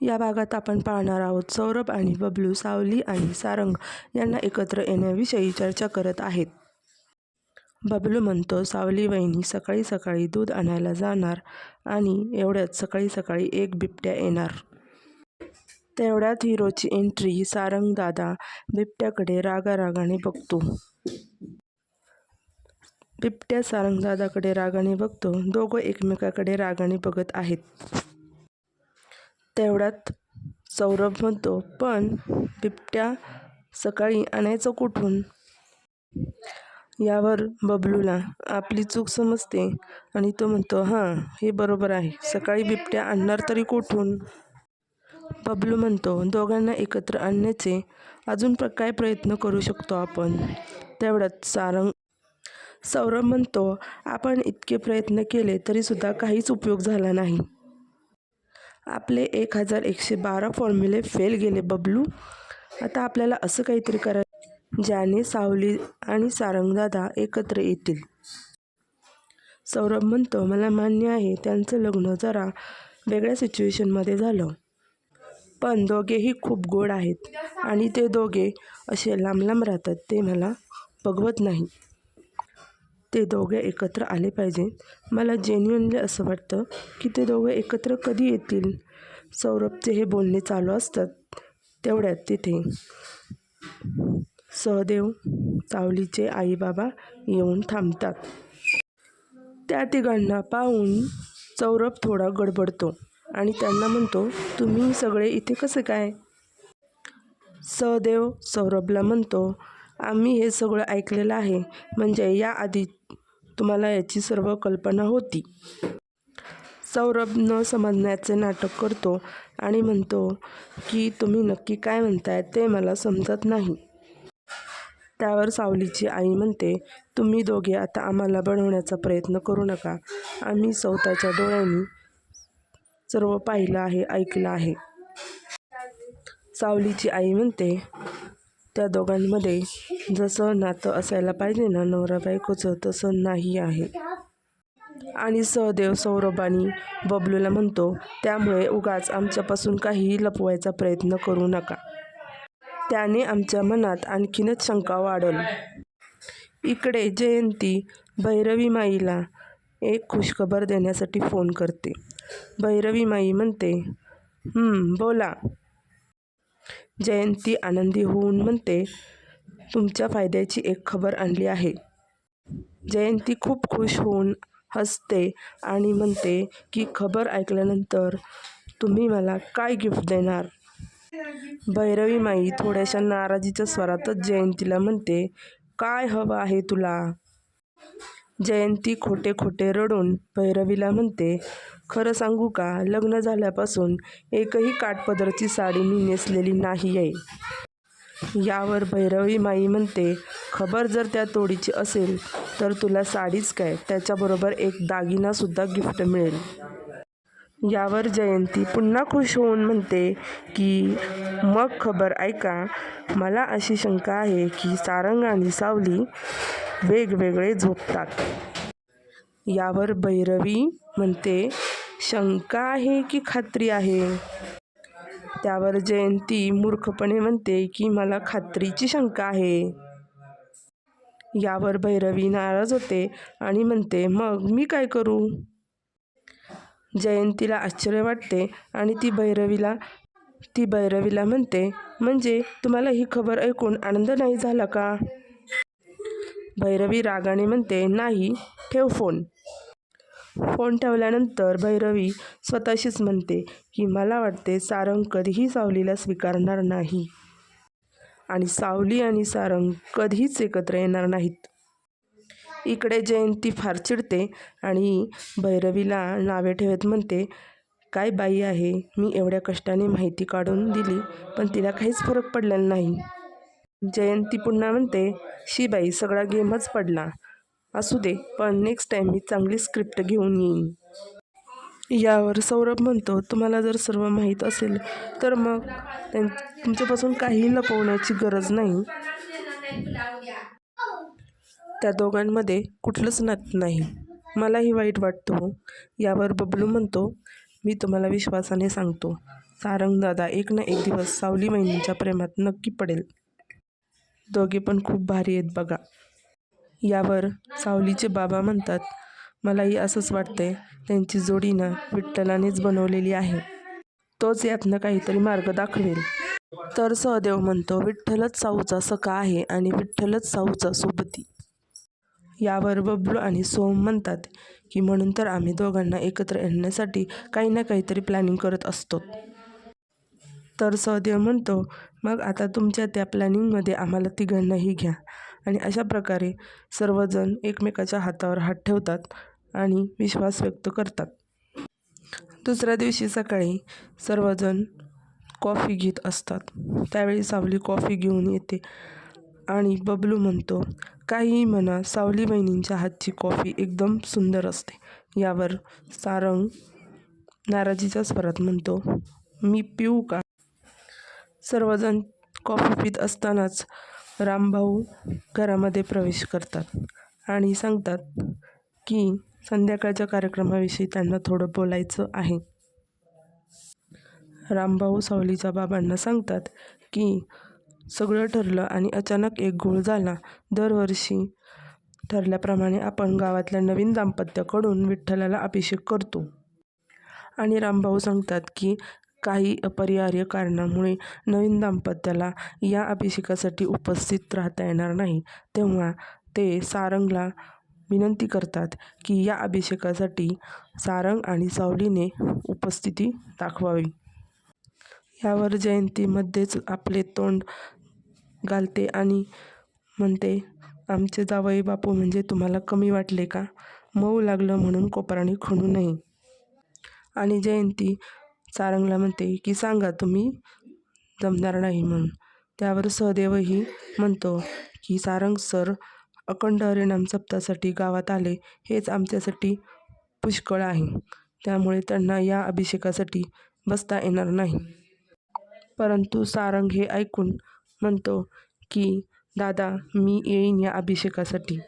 या भागात आपण पाहणार आहोत. सौरभ आणि बबलू सावली आणि सारंग यांना एकत्र येण्याविषयी चर्चा करत आहेत. बबलू म्हणतो सावली वहिनी सकाळी सकाळी दूध आणायला जाणार आणि एवढ्यात सकाळी सकाळी एक बिबट्या येणार. तेवढ्यात हिरोची एंट्री सारंग दादा बिबट्याकडे रागारागाने बघतो. बिबट्या सारंग दादाकडे रागाने बघतो. दोघं एकमेकाकडे रागाने बघत आहेत. तेवढ्यात सौरभ म्हणतो पण बिबट्या सकाळी आणायचं कुठून? यावर बबलूला आपली चूक समजते आणि तो म्हणतो हां हे बरोबर आहे. सकाळी बिबट्या आणणार तरी कुठून? बबलू म्हणतो दोघांना एकत्र आणण्याचे अजून प्र काय प्रयत्न करू शकतो आपण? तेवढ्यात सारंग सौरभ म्हणतो आपण इतके प्रयत्न केले तरीसुद्धा काहीच उपयोग झाला नाही. आपले एक हजार एकशे बारा फॉर्म्युले फेल गेले बबलू. आता आपल्याला असं काहीतरी करायचं ज्याने सावली आणि सारंगदादा एकत्र येतील. सौरभ म्हणतो मला मान्य आहे त्यांचं लग्न जरा वेगळ्या सिच्युएशनमध्ये झालं. पण दोघेही खूप गोड आहेत आणि ते दोघे असे लांब लांब राहतात ते मला बघवत नाही ते दोघे एकत्र आले पाहिजे. मला जेन्युअनली असं वाटतं की ते दोघे एकत्र कधी येतील? सौरभचे हे बोलणे चालू असतात. तेवढ्यात तिथे सहदेव सावलीचे आईबाबा येऊन थांबतात. त्या तिघांना पाहून सौरभ थोडा गडबडतो आणि त्यांना म्हणतो तुम्ही सगळे इथे कसे काय? सहदेव सौरभला म्हणतो आम्ही हे सगळं ऐकलेलं आहे. म्हणजे याआधी तुम्हाला याची सर्व कल्पना होती. सौरभ न समजण्याचे नाटक करतो आणि म्हणतो की तुम्ही नक्की काय म्हणताय ते मला समजत नाही. त्यावर सावलीची आई म्हणते तुम्ही दोघे आता आम्हाला बनवण्याचा प्रयत्न करू नका. आम्ही स्वतःच्या डोळ्यांनी सर्व पाहिलं आहे ऐकलं आहे. सावलीची आई म्हणते त्या दोघांमध्ये जसं नातं असायला पाहिजे ना नवरा बायकोचं तसं नाही आहे. आणि सहदेव सौरभानी बबलूला म्हणतो त्यामुळे उगाच आमच्यापासून काहीही लपवायचा प्रयत्न करू नका. त्याने आमच्या मनात आणखीनच शंका वाढवली इकडे जयंती भैरवी माईला एक खुशखबर देण्यासाठी फोन करते. भैरवी माई म्हणते बोला जयंती आनंदी होऊन म्हणते तुमच्या फायद्याची एक खबर आणली आहे. जयंती खूप खुश होऊन हसते आणि म्हणते की खबर ऐकल्यानंतर तुम्ही मला काय गिफ्ट देणार? भैरवी माई थोड्याशा नाराजीच्या स्वरातच जयंतीला म्हणते काय हवं आहे तुला? जयंती खोटे खोटे रडून भैरवीला म्हणते खरं सांगू का लग्न झाल्यापासून एकही काठपदरची साडी मी नेसलेली नाही आहे. यावर भैरवी माई म्हणते खबर जर त्या तोडीची असेल तर तुला साडीच काय? त्याच्याबरोबर एक दागिनासुद्धा गिफ्ट मिळेल. यावर जयंती पुन्हा खुश होऊन म्हणते की मग खबर ऐका मला अशी शंका आहे की सारंग आणि सावली वेगवेगळे झोपतात. यावर भैरवी म्हणते शंका आहे की खात्री आहे. त्यावर जयंती मूर्खपणे म्हणते की मला खात्रीची शंका आहे. यावर भैरवी नाराज होते आणि म्हणते मग मी काय करू? जयंतीला आश्चर्य वाटते आणि ती भैरवीला ती भैरवीला म्हणते म्हणजे तुम्हाला ही खबर ऐकून आनंद नाही झाला का? भैरवी रागाने म्हणते नाही ठेव फोन. फोन ठेवल्यानंतर भैरवी स्वतःशीच म्हणते की मला वाटते सारंग कधीही सावलीला स्वीकारणार नाही आणि सावली आणि सारंग कधीच एकत्र येणार नाहीत. इकडे जयंती फार चिडते आणि भैरवीला नावे ठेवत म्हणते काय बाई आहे मी एवढ्या कष्टाने माहिती काढून दिली पण तिला काहीच फरक पडलेला नाही. जयंती पुन्हा म्हणते शी बाई सगळा गेमच पडला. असू दे पण नेक्स्ट टाईम मी चांगली स्क्रिप्ट घेऊन येईन. यावर सौरभ म्हणतो तुम्हाला जर सर्व माहीत असेल तर मग त्यां तुमच्यापासून काही लपवण्याची गरज नाही. त्या दोघांमध्ये कुठलंच नातं नाही. मलाही वाईट वाटतो हो. यावर बबलू म्हणतो मी तुम्हाला विश्वासाने सांगतो सारंग दादा एक ना एक दिवस सावली महिन्यांच्या प्रेमात नक्की पडेल. दोघे पण खूप भारी आहेत बघा. यावर सावलीचे बाबा म्हणतात मलाही असंच वाटतंय त्यांची जोडी ना विठ्ठलानेच बनवलेली आहे. तोच यातनं काहीतरी मार्ग दाखवेल. तर सहदेव म्हणतो विठ्ठलच साऊचा सखा आहे आणि विठ्ठलच साऊचा सोबती. यावर बबलू आणि सोम म्हणतात की म्हणून तर आम्ही दोघांना एकत्र येण्यासाठी काही ना काहीतरी प्लॅनिंग करत असतो. तर सहदेव म्हणतो मग आता तुमच्या त्या प्लॅनिंगमध्ये आम्हाला तिघांनाही घ्या. आणि अशा प्रकारे सर्वजण एकमेकाच्या हातावर हात ठेवतात आणि विश्वास व्यक्त करतात. दुसऱ्या दिवशी सकाळी सर्वजण कॉफी घेत असतात. त्यावेळी सावली कॉफी घेऊन येते आणि बबलू म्हणतो काहीही म्हणा सावली बहिणींच्या हातची कॉफी एकदम सुंदर असते. यावर सारंग नाराजीच्या स्वरात म्हणतो मी पिऊ का? सर्वजण कॉफी पित असतानाच रामभाऊ घरामध्ये प्रवेश करतात आणि सांगतात की संध्याकाळच्या कार्यक्रमाविषयी त्यांना थोडं बोलायचं आहे. रामभाऊ सावलीच्या बाबांना सांगतात की सगळं ठरलं आणि अचानक एक घोळ झाला. दरवर्षी ठरल्याप्रमाणे आपण गावातल्या नवीन दाम्पत्याकडून विठ्ठलाला अभिषेक करतो. आणि रामभाऊ सांगतात की काही अपरिहार्य कारणामुळे नवीन दाम्पत्याला या अभिषेकासाठी उपस्थित राहता येणार नाही. तेव्हा ते सारंगला विनंती करतात की या अभिषेकासाठी सारंग आणि सावलीने उपस्थिती दाखवावी. यावर जयंतीमध्येच आपले तोंड घालते आणि म्हणते आमचे जावई बापू म्हणजे तुम्हाला कमी वाटले का? मऊ लागलं म्हणून कोपराने खणू नये. आणि जयंती सारंगला म्हणते की सांगा तुम्ही जमणार नाही म्हणून. त्यावर सहदेवही म्हणतो की सारंग सर अखंड हरिणाम सप्तासाठी गावात आले हेच आमच्यासाठी पुष्कळ आहे. त्यामुळे त्यांना या अभिषेकासाठी बसता येणार नाही. परंतु सारंग हे ऐकून म्हणतो की दादा मी येईन या अभिषेकासाठी.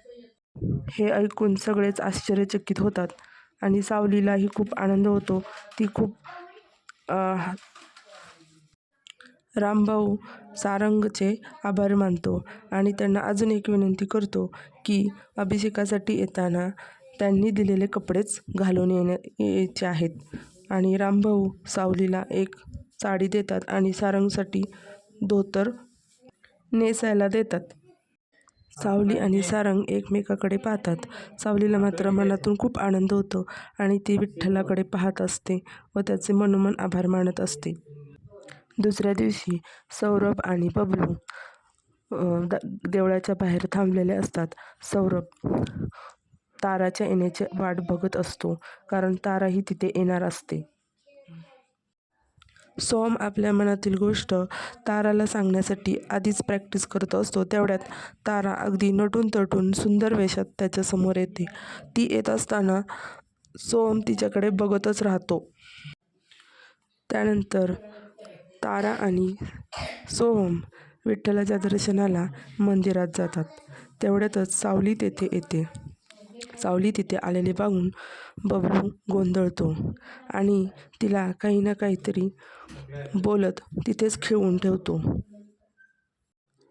हे ऐकून सगळेच आश्चर्यचकित होतात आणि सावलीलाही खूप आनंद होतो. ती खूप रामभाऊ सारंगचे आभार मानतो आणि त्यांना अजून एक विनंती करतो की अभिषेकासाठी येताना त्यांनी दिलेले कपडेच घालून येण्या यायचे आहेत. आणि रामभाऊ सावलीला एक साडी देतात आणि सारंगसाठी धोतर नेसायला देतात. सावली आणि सारंग एकमेकाकडे पाहतात. सावलीला मात्र मनातून खूप आनंद होतो आणि ती विठ्ठलाकडे पाहत असते व त्याचे मनोमन आभार मानत असते. दुसऱ्या दिवशी सौरभ आणि बबलू द देवळाच्या बाहेर थांबलेले असतात. सौरभ ताराच्या येण्याची वाट बघत असतो कारण ताराही तिथे येणार असते. सोम आपल्या मनातील गोष्ट ताराला सांगण्यासाठी आधीच प्रॅक्टिस करत असतो. तेवढ्यात तारा अगदी नटून तटून सुंदर वेशात त्याच्यासमोर येते. ती येत असताना सोम तिच्याकडे बघतच राहतो. त्यानंतर तारा आणि सोहम विठ्ठलाच्या दर्शनाला मंदिरात जातात. तेवढ्यातच सावली तेथे येते. सावली तिथे आलेले पाहून बबलू गोंधळतो आणि तिला काही ना काहीतरी बोलत तिथेच खिळवून ठेवतो.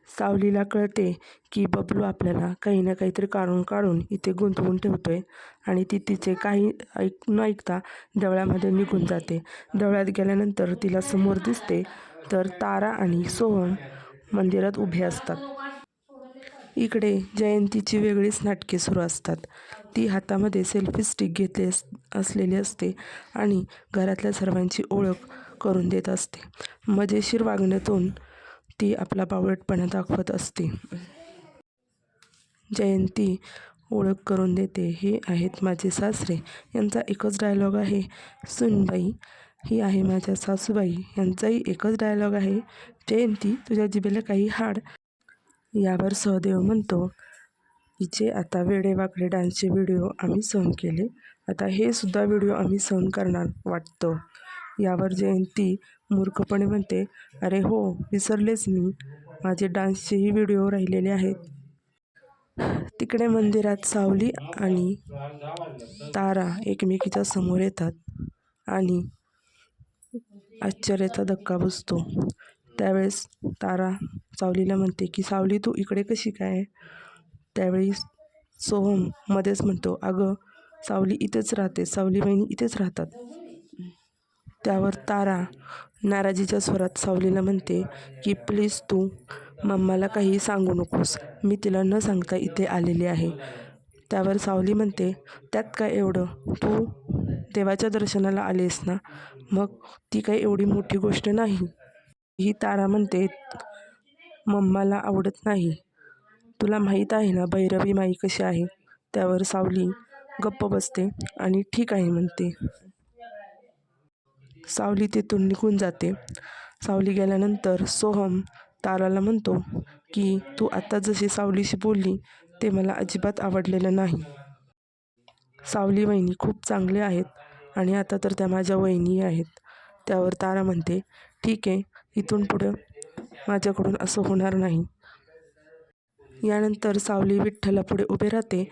सावलीला कळते की बबलू आपल्याला काही ना काहीतरी काढून काढून इथे गुंतवून ठेवतोय आणि ती तिचे काही ऐक न ऐकता देवळामध्ये निघून जाते. देवळात गेल्यानंतर तिला समोर दिसते तर तारा आणि सोहम मंदिरात उभे असतात. इकडे जयंतीची वेगळीच नाटके सुरू असतात. ती हातामध्ये सेल्फी स्टिक घेतली अस असलेली असते आणि घरातल्या सर्वांची ओळख करून देत असते. मजेशीर वागण्यातून ती आपला बावळटपणा दाखवत असते. जयंती ओळख करून देते. हे आहेत माझे सासरे. यांचा एकच डायलॉग आहे. सुनबाई ही आहे माझ्या सासूबाई. यांचाही एकच डायलॉग आहे. जयंती तुझ्या जिभेला काही हाड यावर सहदेव म्हणतो हिचे आता वेडेवाकडे डान्सचे व्हिडिओ आम्ही सहन केले. आता हे सुद्धा व्हिडिओ आम्ही सहन करणार वाटतं. यावर जयंती मूर्खपणे म्हणते अरे हो विसरलेच मी. माझे डान्सचेही व्हिडिओ राहिलेले आहेत. तिकडे मंदिरात सावली आणि तारा एकमेकीच्या समोर येतात आणि आश्चर्याचा धक्का बसतो. त्यावेळेस तारा सावलीला म्हणते की सावली तू इकडे कशी काय त्यावेळी सोहम मध्येच म्हणतो अगं सावली इथेच राहते सावली बहिणी इथेच राहतात. त्यावर तारा नाराजीच्या स्वरात सावलीला म्हणते की प्लीज तू मम्माला काही सांगू नकोस मी तिला न सांगता इथे आलेली आहे. त्यावर सावली म्हणते त्यात काय एवढं? तू देवाच्या दर्शनाला आलीस ना? मग ती काही एवढी मोठी गोष्ट नाही. ही तारा म्हणते मम्माला आवडत नाही. तुला माहीत आहे ना भैरवी माई कशी आहे? त्यावर सावली गप्प बसते आणि ठीक आहे म्हणते. सावली तिथून निघून जाते. सावली गेल्यानंतर सोहम ताराला म्हणतो की तू आता जशी सावलीशी बोलली ते मला अजिबात आवडलेलं नाही. सावली वहिनी खूप चांगले आहेत आणि आता तर त्या माझ्या वहिनी आहेत. त्यावर तारा म्हणते ठीक आहे इथून पुढं माझ्याकडून असं होणार नाही. यानंतर सावली विठ्ठलापुढे उभे राहते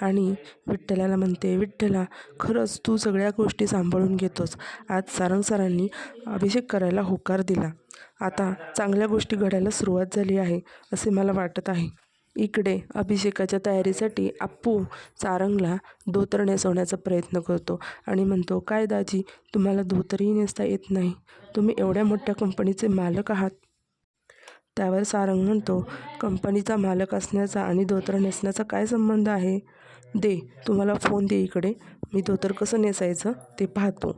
आणि विठ्ठलाला म्हणते विठ्ठला खरंच तू सगळ्या गोष्टी सांभाळून घेतोस. आज सारंग सरांनी अभिषेक करायला होकार दिला. आता चांगल्या गोष्टी घडायला सुरुवात झाली आहे असे मला वाटत आहे. इकडे अभिषेकाच्या तयारीसाठी आप्पू सारंगला धोतर नेसवण्याचा प्रयत्न करतो आणि म्हणतो काय दाजी तुम्हाला धोतरही नेसता येत नाही. तुम्ही एवढ्या मोठ्या कंपनीचे मालक आहात. त्यावर सारंग म्हणतो कंपनीचा मालक असण्याचा आणि धोतर नेसण्याचा काय संबंध आहे? दे तुम्हाला फोन दे इकडे. मी धोतर कसं नेसायचं ते पाहतो.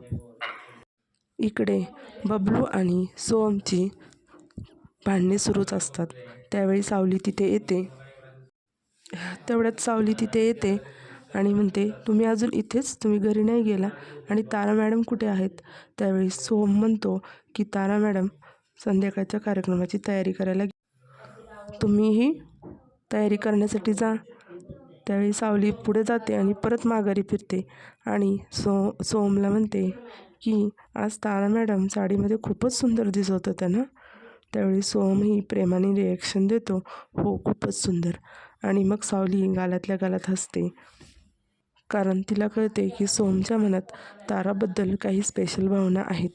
इकडे बबलू आणि सोमची भांडणे सुरूच असतात. त्यावेळी सावली तिथे येते. तेवढ्यात सावली तिथे येते आणि म्हणते तुम्ही अजून इथेच? तुम्ही घरी नाही गेला? आणि तारा मॅडम कुठे आहेत? त्यावेळी सोम म्हणतो की तारा मॅडम संध्याकाळच्या कार्यक्रमाची तयारी करायला तुम्हीही तयारी करण्यासाठी जा. त्यावेळी सावली पुढे जाते आणि परत माघारी फिरते आणि सो सोमला म्हणते की आज तारा मॅडम साडीमध्ये खूपच सुंदर दिसत होत्या ना? त्यावेळी सोमही प्रेमाने रिॲक्शन देतो हो खूपच सुंदर. आणि मग सावली गालातल्या गालात हसते. कारण तिला कळते की सोमच्या मनात ताराबद्दल काही स्पेशल भावना आहेत.